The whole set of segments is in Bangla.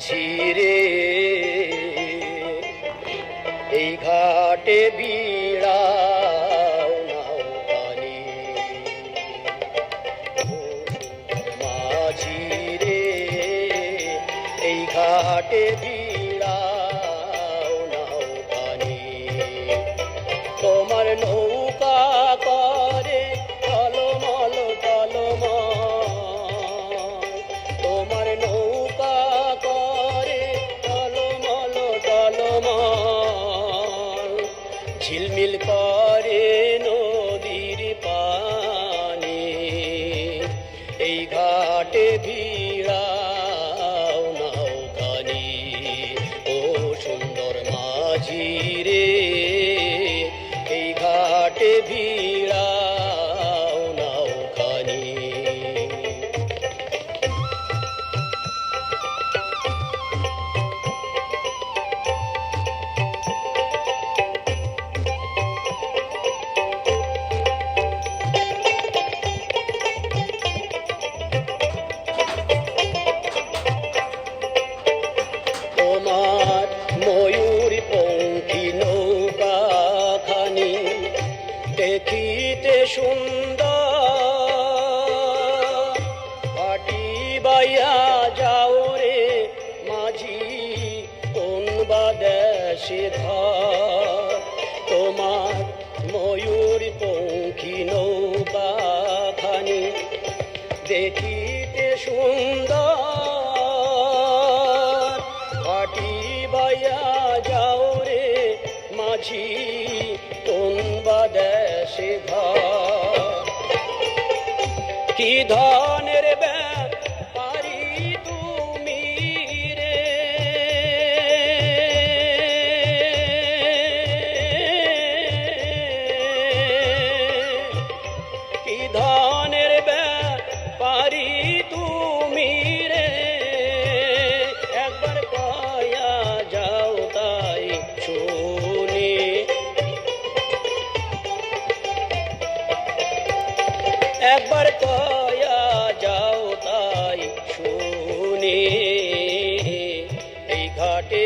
মাঝি রে। এই ঘাটে বিড়া ঘাটে বিড়াও ঝিলমিল করে নদীর পানি। এই ঘাটে ভিড়াও নৌকানি। ও সুন্দর মাঝি সুন্দর। পাটি বাইয়া যাও রে মাঝি, কোন বা দেশে ধর। তোমার ময়ূর নৌকা খানি দেখিতে সুন্দর। পাটি বাইয়া যাও রে মাঝি, কোন বা ধন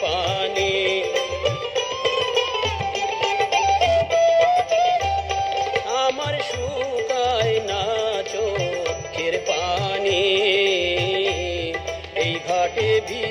পানি। আমার শুকায় না চোখের পানি। এই ঘাটে ভি